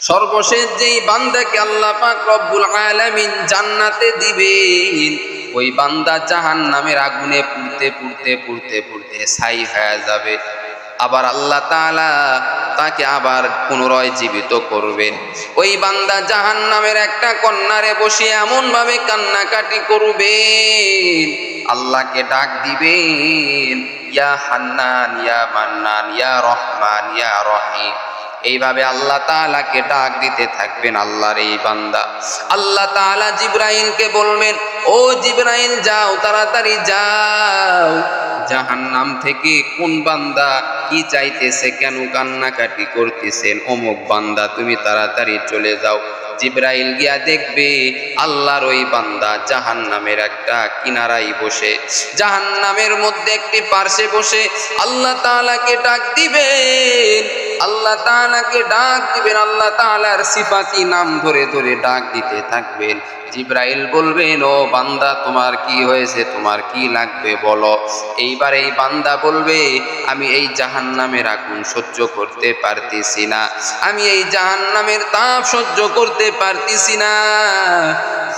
সর্বশেষ যেই বান্দাকে আল্লাহ পাক রব্বুল আলামিন জান্নাতে দিবেন, ওই বান্দা জাহান নামের আগুনে পুড়তে পুড়তে পুড়তে পুড়তে ছাই হয়ে যাবে। আবার আল্লাহ তাআলা তাকে আবার পুনরায় জীবিত করবেন। ওই বান্দা জাহান নামের একটা কন্যারে বসে এমন ভাবে কান্নাকাটি করবেন, আল্লাহকে ডাক দিবেন, ইয়া হান্নান, ইয়া মান্নান, ইয়া রহমান, ইয়া রহিম। এইভাবে আল্লাহ তাআলাকে ডাক দিতে থাকবেন আল্লাহর এই বান্দা। আল্লাহ তাআলা জিব্রাইলকে বলবেন, ও জিব্রাইল, যাও, তাড়াতাড়ি যাও। জাহান্নাম থেকে কোন বান্দা কি চাইতেছে, কেন কান্নাকাটি করতেছেন? অমুক বান্দা, তুমি তাড়াতাড়ি চলে যাও। জিব্রাইল গিয়া দেখবে আল্লাহর ওই বান্দা জাহান নামের একটা কিনারাই বসে। জাহান নামের মধ্যে একটি পার্শ্বে বসে আল্লাহ তাআলাকে ডাক দিবেন আল্লাহ তাআলাকে ডাক দিবেন, আল্লাহ তাআলার সিফাতি নাম ধরে ধরে ডাক দিতে থাকবেন। জিব্রাইল বলবেন, ও বান্দা, তোমার কি হয়েছে? তোমার কি লাগবে বলো? এইবার এই বান্দা বলবে, আমি এই জাহান্নামের আগুন সহ্য করতে পারতেছি না। আমি এই জাহান্নামের তাপ সহ্য করতে পারতেছি না।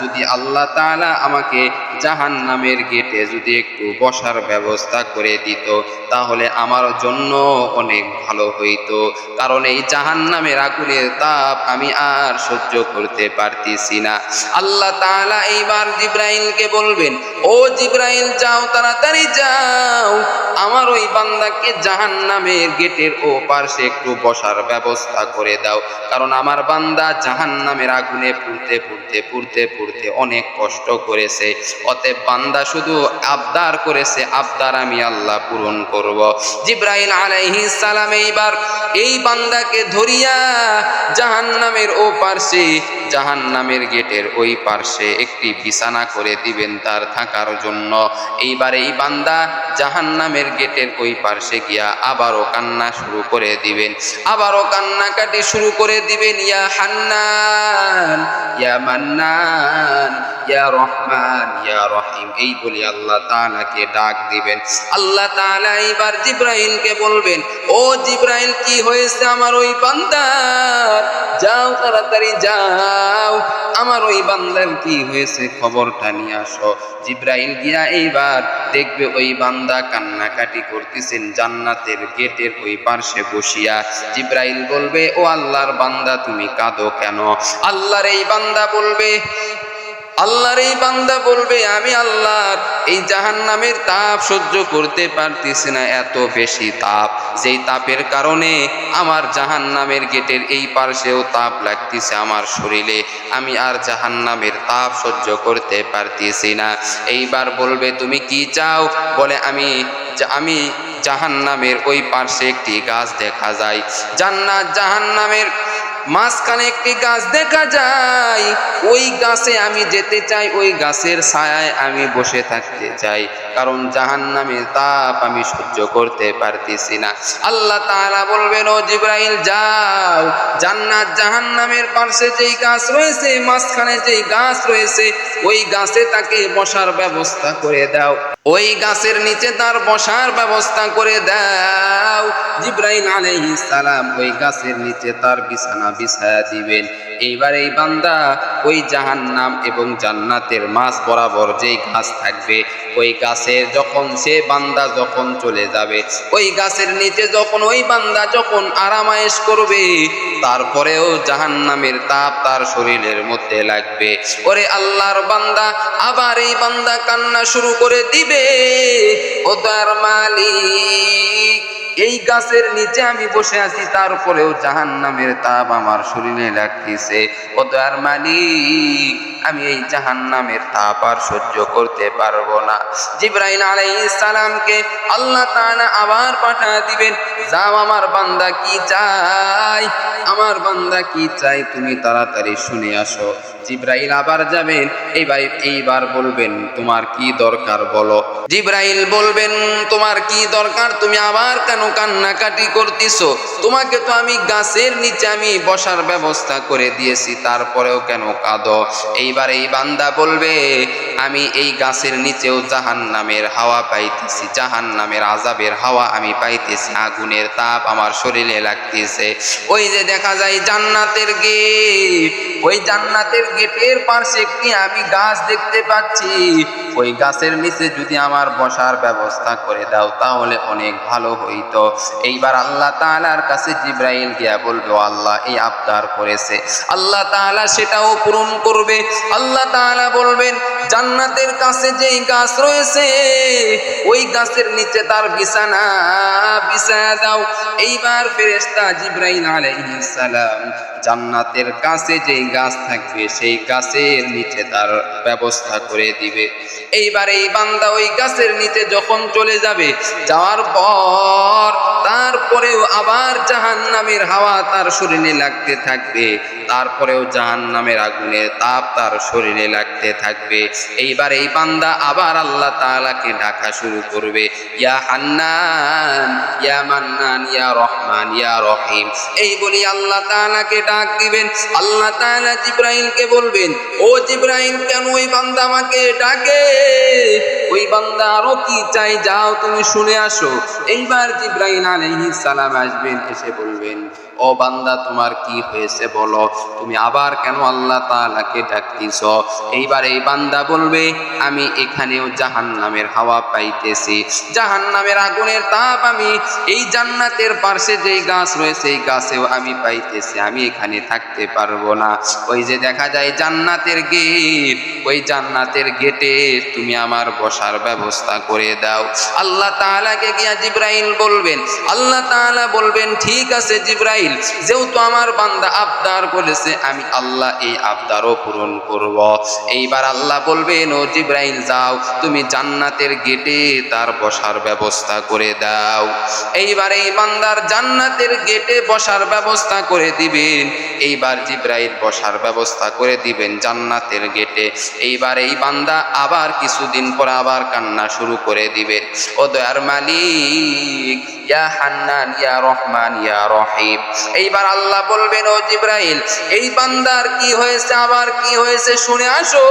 যদি আল্লাহ তাআলা আমাকে জাহান্নামের গেটে যদি একটু বসার ব্যবস্থা করে দিত, তাহলে আমার জন্য অনেক ভালো হইতো। কারণ এই জাহান্নামের আগুনের তাপ আমি আর সহ্য করতে পারতেছি না। আল্লাহ তাআলা এইবার জিব্রাইলকে বলবেন, ও জিব্রাইল, যাও তাড়াতাড়ি যাও। আমার ওই বান্দাকে জাহান্নামের গেটের ও পাশে একটু বসার ব্যবস্থা করে দাও। কারণ আমার বান্দা জাহান্নামের আগুনে পুড়তে পুড়তে পুড়তে পুড়তে অনেক কষ্ট করেছে। অতএব বান্দা শুধু আবদার করেছে, আবদার আমি আল্লাহ পূরণ করব। জিব্রাইল আলাইহিস সালাম এইবার এই বান্দাকে ধরিয়া জাহান্নামের ও পার্শ্বে, জাহান্নামের গেটের ওই পার্শ্বে একটি বিছানা করে দিবেন তার থাকার জন্য। এইবার এই বান্দা জাহান্নামের গেটের ওই পার্শ্বে গিয়া আবারও কান্না শুরু করে দিবেন। আবারও কান্নাকাটি শুরু করে দিবেন, ইয়া হান্নান, ইয়া মান্নান, ইয়া রহমান, ইয়া রহিম, এই বলে আল্লাহ তাআলাকে ডাক দিবেন। আল্লাহ তাআলা এইবার জিব্রাইলকে বলবেন, ও জিব্রাইল, কি হয়েছে আমার ওই বান্দার? যাও তাড়াতাড়ি যাও, আমার ওই বান্দার কি হয়েছে খবরটা নিয়ে আসো। জিব্রাইল গিয়া এইবার দেখবে ওই বান্দা কান্নাকাটি করতেছেন জান্নাতের গেটের ওই পার্শ্বে বসিয়া। জিব্রাইল বলবে, ও আল্লাহর বান্দা, তুমি কাঁদো কেন? আল্লাহর এই বান্দা বলবে আল্লাহর এই বান্দা বলবে, আমি আল্লাহর এই জাহান্নামের তাপ সহ্য করতে পারতেছি না, এত বেশি তাপ। যেই তাপের কারণে আমার জাহান্নামের গেটের এই পার্শ্বেও তাপ লাগতেছে আমার শরীরে, আমি আর জাহান্নামের তাপ সহ্য করতে পারতেছি না। এইবার বলবে, তুমি কি চাও? বলে, আমি আমি জাহান্নামের ওই পার্শ্বে একটি গাছ দেখা যায়। জান্নাত জাহান্নামের মাঝখানে একটি গাছ দেখা যায়। ওই গাছে আমি যেতে চাই, ওই গাছের ছায়ায় আমি বসে থাকতে চাই। কারণ জাহান্নামের তাপ আমি সহ্য করতে পারতেছি না। আল্লাহ তারা বলবেন, ও জিব্রাইল, যাও। জান্নাত জাহান্নামের পাশে যেই গাছ রয়েছে, মাঝখানে যেই গাছ রয়েছে, ওই গাছে তাকে বসার ব্যবস্থা করে দাও। ওই গাছের নিচে তার বসার ব্যবস্থা করে দাও। জিব্রাইল আলাইহিস সালাম ওই গাছের নিচে তার বিছানা বিছায়া দিবেন। এইবার এই বান্দা ওই জাহান্নাম এবং জান্নাতের মাছ বরাবর যেই গাছ থাকবে, ওই গাছের যখন সে বান্দা যখন চলে যাবে, ওই গাছের নিচে যখন ওই বান্দা যখন আরামায়েশ করবে, তারপরেও জাহান্নামের তাপ তার শরীরের মধ্যে লাগবে। ওরে আল্লাহর বান্দা, আবার এই বান্দা কান্না শুরু করে দিবে। ও তার মালিক। এই গাছের নিচে আমি বসে আছি তারপরেও জাহান নামের তাপ আমার শরীরে লাগতেছে। ও আর মালিক আমি এই জাহান নামের তাপ আর সহ্য করতে পারব না। জিব্রাইল আলাইহিস সালামকে আল্লাহ তাআলা আবার পাঠা দিবেন, যাও আমার বান্দা কি চাই আমার বান্দা কি চাই তুমি তাড়াতাড়ি শুনে আসো। জিব্রাইল আবার যাবেন, এইবার এইবার বলবেন, তোমার কি দরকার বলো? জিব্রাইল বলবেন, তোমার কি দরকার? তুমি আবার কেন কান্নাকাটি করতেছো? তোমাকে তো আমি গাছের নিচে আমি বসার ব্যবস্থা করে দিয়েছি, তারপরেও কেন কাঁদো? এই এইবার এই বান্দা বলবে, আমি এই গাছের নিচেও জাহান নামের হাওয়া পাইতেছি জাহান নামের আজাবের হাওয়া আমি পাইতেছি, আগুনের তাপ আমার শরীরে লাগতেছে। ওই যে দেখা যায় জান্নাতের গেট, ওই জান্নাতের গেটের পাশে একটি আমি গাছ দেখতে পাচ্ছি ওই গাছের নিচে যদি আমার বসার ব্যবস্থা করে দাও, তাহলে অনেক ভালো হইতো। এইবার আল্লাহ তাআলার কাছে জিব্রাইল গিয়া বলবে আল্লাহ, এই আবদার করেছে। আল্লাহ তাআলা সেটাও পূরণ করবে। আল্লাহ তাআলা বলবেন, জান্নাতের কাছে যেই গাছ রয়েছে, ওই গাছের নিচে তার বিছানা, বিছায়া দাও। এইবার ফেরেশতা জিব্রাইল আলাইহিস সালাম জান্নাতের কাছে যেই গাছ থাকবে, সেই গাছের নিচে তার ব্যবস্থা করে দিবে। এইবার এই বান্দা ওই গাছের নিচে যখন চলে যাবে, যাওয়ার পর তারপরেও আবার জাহান নামের হাওয়া তার শরীরে লাগতে থাকবে। তারপরেও জাহান নামের আগুনের তাপ তার শরীরে লাগতে থাকবে। এইবার এই বান্দা আবার আল্লাহ তাআলাকে ডাকা শুরু করবে। ইয়া হান্নান, ইয়া মান্নান, ইয়া রহমান, ইয়া রহিম। এই বলি আল্লাহ তাআলাকে ডাক দিবেন। আল্লাহ তাআলা জিব্রাইলকে বলবেন, ও জিব্রাইল, কেন ওই বান্দা আমাকে ডাকে? ওই বান্দা আরও কি চাই যাও তুমি শুনে আসো। এইবার জিব্রাইল আলাইহিস সালাম আসবেন, এসে বলবেন ও বান্দা, তোমার কি হয়েছে বলো? তুমি আবার কেন আল্লাহ তাআলাকে ডাকতিছ? এইবার এই বান্দা বলবে, আমি এখানেও জাহান্নামের হাওয়া পাইতেছি। জাহান্নামের আগুনের তাপ আমি, এই জান্নাতের পার্শ্বে যেই গাছ রয়েছে এই গাছেও আমি পাইতেছি। আমি এখানে থাকতে পারব না। ওই যে দেখা যায় জান্নাতের গেট, ওই জান্নাতের গেটে তুমি আমার বসার ব্যবস্থা করে দাও। আল্লাহ তাআলাকে গিয়া জিব্রাইল বলবেন, আল্লাহ তাআলা বলবেন, ঠিক আছে জিব্রাইল যেহেতু আমার বান্দা আবদার করেছে আমি আল্লাহ এই আবদারও পূরণ করব। এইবার আল্লাহ বলবেন ও জিব্রাইল, যাও, তুমি জান্নাতের গেটে তার বসার ব্যবস্থা করে দাও। এইবার এই বান্দার জান্নাতের গেটে বসার ব্যবস্থা করে দিবেন। এইবার জিব্রাইল বসার ব্যবস্থা করে দিবেন জান্নাতের গেটে। এইবার এই বান্দা আবার কিছুদিন পর আবার কান্না শুরু করে দিবেন ও দয়ার মালিক, ইয়া হান্নান, ইয়া রহমান, ইয়া রহিম। এইবার আল্লাহ বলবেন, ও জিব্রাইল, এই বান্দার কি হয়েছে? আবার কি হয়েছে? শুনে আসো।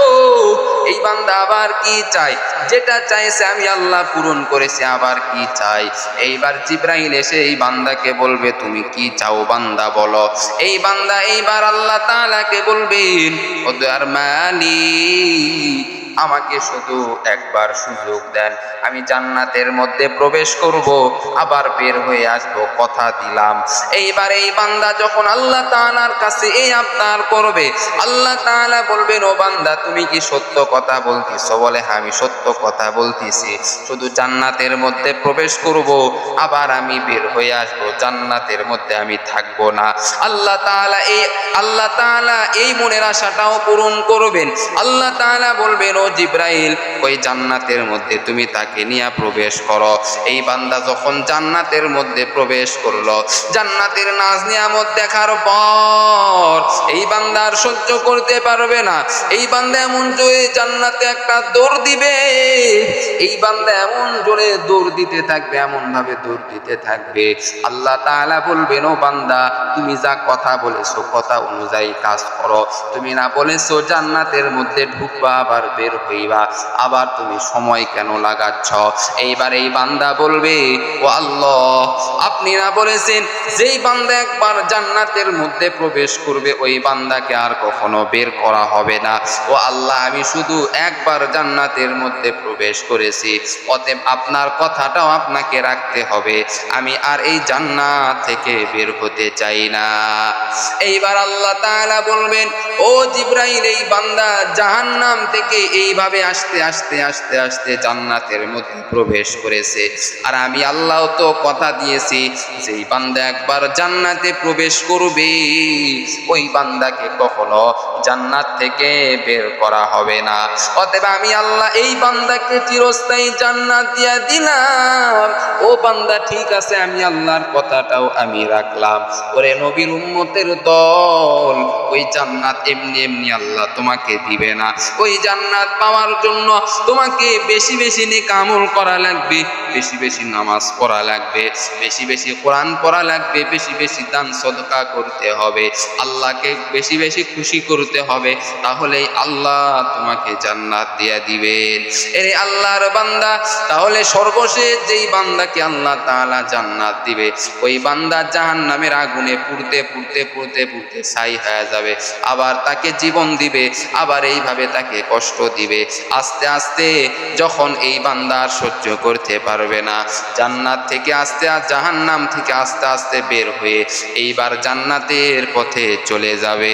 এই বান্দা আবার কি চাই যেটা চাইছে আমি আল্লাহ পূরণ করেছি, আবার কি চাই? এইবার জিব্রাইল এসে এই বান্দাকে বলবে, তুমি কি চাও বান্দা বলো? এই বান্দা এইবার আল্লাহ তাআলাকে বলবেন, ও দয়ার মালিক আমাকে শুধু একবার সুযোগ দেন। আমি জান্নাতের মধ্যে প্রবেশ করব, আবার বের হয়ে আসব, কথা দিলাম। এইবার এই বান্দা যখন আল্লাহ তাআলার কাছে এই আবদার করবে, আল্লাহ তাআলা বলবেন, ও বান্দা, তুমি কি সত্য কথা বলতিছো? বলে হ্যাঁ আমি সত্য কথা বলতেছি। শুধু জান্নাতের মধ্যে প্রবেশ করব, আবার আমি বের হয়ে আসব। জান্নাতের মধ্যে আমি থাকব না। আল্লাহ তাআলা এই, আল্লাহ তাআলা এই মনের আশাটাও পূরণ করবেন। আল্লাহ তাআলা বলবেন, ও জিব্রাইল, ওই জান্নাতের মধ্যে তুমি তাকে নিয়ে প্রবেশ করো। এই বান্দা যখন জান্নাতের মধ্যে প্রবেশ করল, জান্নাতের নাজ নিয়ামত দেখার পর এই বান্দার সহ্য করতে পারবে না। এই বান্দা এমন জোরে জান্নাতে একটা দৌড় দিবে। এই বান্দা এমন জোরে দৌড় দিতে থাকবে এমন ভাবে দৌড় দিতে থাকবে। আল্লাহ তাআলা বলবেন, ও বান্দা, তুমি যা কথা বলেছ, কথা অনুযায়ী কাজ করো। তুমি না বলেছ জান্নাতের মধ্যে ঢুকবা, আবার বের হইবা। আবার তুমি সময় কেন লাগাচ্ছ? এইবার এই বান্দা বলবে, ও আল্লাহ, আপনি না বলেছেন, যেই বান্দা একবার জান্নাতের মধ্যে প্রবেশ করবে, ওই বান্দাকে আর কখনো বের করা হবে না। ও আল্লাহ, আমি শুধু একবার জান্নাতের মধ্যে প্রবেশ করেছি, অতএব আপনার কথাটাও আপনাকে রাখতে হবে। আমি আর এই জান্নাত থেকে বের হতে চাই না। এইবার আল্লাহ তাআলা বলবেন, ও জিব্রাইল, এই বান্দা জাহান্নাম থেকে এইভাবে আসতে আসতে আসতে আসতে জান্নাতের মধ্যে প্রবেশ করেছে। আর আমি আল্লাহ তো কথা দিয়েছি, যেই বান্দা একবার জান্নাতে প্রবেশ করবে, ওই বান্দাকে কখনো জান্নাত থেকে বের করা হবে না। অতএব আমি আল্লাহ এই বান্দাকে চিরস্থায়ী জান্নাত দিয়া দিলাম। ও বান্দা, ঠিক আছে, আমি আল্লাহর কথাটাও আমি রাখলাম। ওরে নবীর উম্মতের দল, ওই জান্নাত এমনি এমনি আল্লাহ তোমাকে দিবে না। ওই জান্নাত পাওয়ার জন্য তোমাকে বেশি বেশি নিকামল করা লাগবে, বেশি বেশি নামাজ পড়া লাগবে, বেশি বেশি কোরআন পড়া লাগবে, বেশি বেশি দান সদকা করতে হবে, আল্লাহকে বেশি বেশি খুশি করতে হবে, তাহলেই আল্লাহ তোমাকে জান্নাত দিয়ে দিবেন। এরে আল্লাহর বান্দা, তাহলে সর্বশেষ যেই বান্দাকে আল্লাহ তাআলা জান্নাত দিবে, ওই বান্দা জাহান্নামের আগুনে পুড়তে পুড়তে পুড়তে পুড়তে ছাই হয়ে যাবে, আবার তাকে জীবন দিবে, আবার এইভাবে তাকে কষ্ট দিবে। আস্তে আস্তে যখন এই বান্দার সহ্য করতে পারবে না, জান্নাত থেকে আস্তে জাহান্নাম থেকে আস্তে আস্তে বের হয়ে এইবার জান্নাতের পথে চলে যাবে।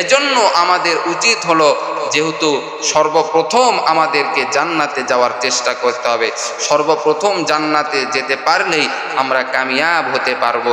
এজন্য আমাদের উচিত হলো যেহেতু সর্বপ্রথম আমাদেরকে জান্নাতে যাওয়ার চেষ্টা করতে হবে, সর্বপ্রথম জান্নাতে যেতে পারলেই আমরা কামিয়াব হতে পারব।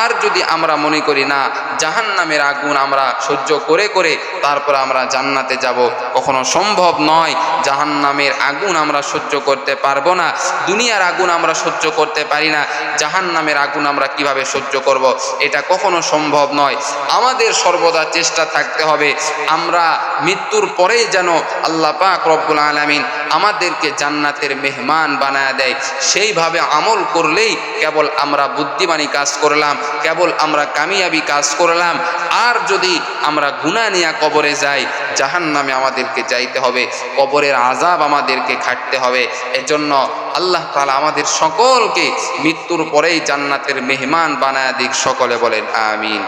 আর যদি আমরা মনে করি না, জাহান্নামের আগুন আমরা সহ্য করে করে তারপর আমরা জান্নাতে যাব, কখনো সম্ভব নয়। জাহান্নামের আগুন আমরা সহ্য করতে পারব না। দুনিয়ার আগুন আমরা সহ্য করতে পারি না। জাহান্নামের আগুন আমরা কীভাবে সহ্য করব? এটা কখনো সম্ভব নয়। আমাদের সর্বদা চেষ্টা থাকতে হবে। আমরা মৃত্যুর পরেই যেন আল্লাহ পাক রব্বুল আলামিন আমাদেরকে জান্নাতের মেহমান বানায় দেয়। সেইভাবে আমল করলেই কেবল আমরা বুদ্ধিমানী কাজ করলাম, কেবল আমরা কামিয়াবি কাজ করলাম। আর যদি আমরা গুণা নিয়ে কবরে যাই জাহান নামে আমাদেরকে যাইতে হবে, কবরের আজাব আমাদেরকে খাটতে হবে। এজন্য আল্লাহ তালা আমাদের সকলকে মৃত্যুর পরেই জান্নাতের মেহমান বানায় দিক, সকলে বলেন, আমিন।